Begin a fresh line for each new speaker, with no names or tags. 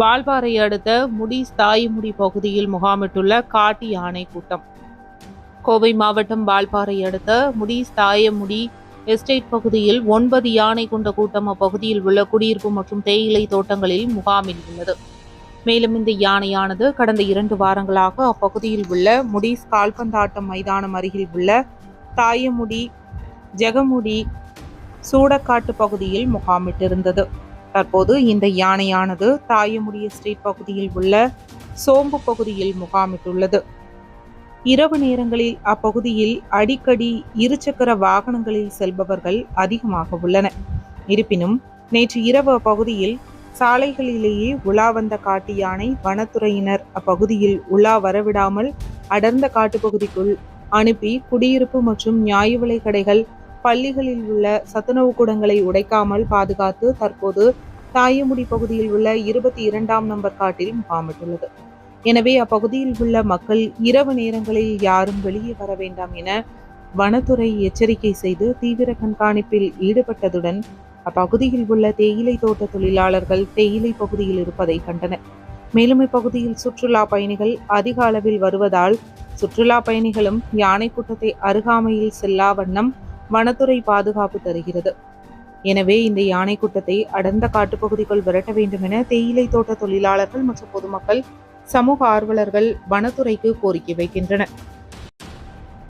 வால்பாறை அடுத்த முடி தாய்முடி பகுதியில் முகாமிட்டுள்ள காட்டு யானை கூட்டம். கோவை மாவட்டம் வால்பாறை அடுத்த முடி தாயமுடி எஸ்டேட் பகுதியில் ஒன்பது யானை கொண்ட கூட்டம் அப்பகுதியில் உள்ள குடியிருப்பு மற்றும் தேயிலை தோட்டங்களில் முகாமில் உள்ளது. மேலும் இந்த யானையானது கடந்த இரண்டு வாரங்களாக அப்பகுதியில் உள்ள முடிஸ் கால்பந்தாட்டம் மைதானம் அருகில் உள்ள தாயமுடி ஜெகமுடி சூடக்காட்டு பகுதியில் முகாமிட்டிருந்தது. தற்போது இந்த யானையானது தாயமுடிய ஸ்ட்ரீட் பகுதியில் உள்ள சோம்பு பகுதியில் முகாமிட்டுள்ளது. இரவு நேரங்களில் அப்பகுதியில் அடிக்கடி இருசக்கர வாகனங்களில் செல்பவர்கள் அதிகமாக உள்ளனர் இருப்பினும் நேற்று இரவு அப்பகுதியில் சாலைகளிலேயே உலா வந்த காட்டு யானை வனத்துறையினர் அப்பகுதியில் உலா வரவிடாமல் அடர்ந்த காட்டுப்பகுதிக்குள் அனுப்பி குடியிருப்பு மற்றும் நியாய விலை கடைகள் பள்ளிகளில் உள்ள சத்துணவு கூடங்களை உடைக்காமல் பாதுகாத்து தற்போது தாயமுடி பகுதியில் உள்ள இருபத்தி இரண்டாம் நம்பர் காட்டில் முகாமிட்டுள்ளது. எனவே அப்பகுதியில் உள்ள மக்கள் இரவு நேரங்களில் யாரும் வெளியே வர வேண்டாம் என வனத்துறை எச்சரிக்கை செய்து தீவிர கண்காணிப்பில் ஈடுபட்டதுடன் அப்பகுதியில் உள்ள தேயிலை தோட்ட தொழிலாளர்கள் தேயிலை பகுதியில் இருப்பதை கண்டனர். மேலும் இப்பகுதியில் சுற்றுலா பயணிகள் அதிக அளவில் வருவதால் சுற்றுலா பயணிகளும் யானை கூட்டத்தை அருகாமையில் செல்லா வண்ணம் வனத்துறை பாதுகாப்பு தருகிறது. எனவே இந்த யானை கூட்டத்தை அடர்ந்த காட்டுப்பகுதிக்குள் விரட்ட வேண்டும் என தேயிலை தோட்ட தொழிலாளர்கள் மற்றும் பொதுமக்கள் சமூக ஆர்வலர்கள் வனத்துறைக்கு கோரிக்கை வைக்கின்றனர்.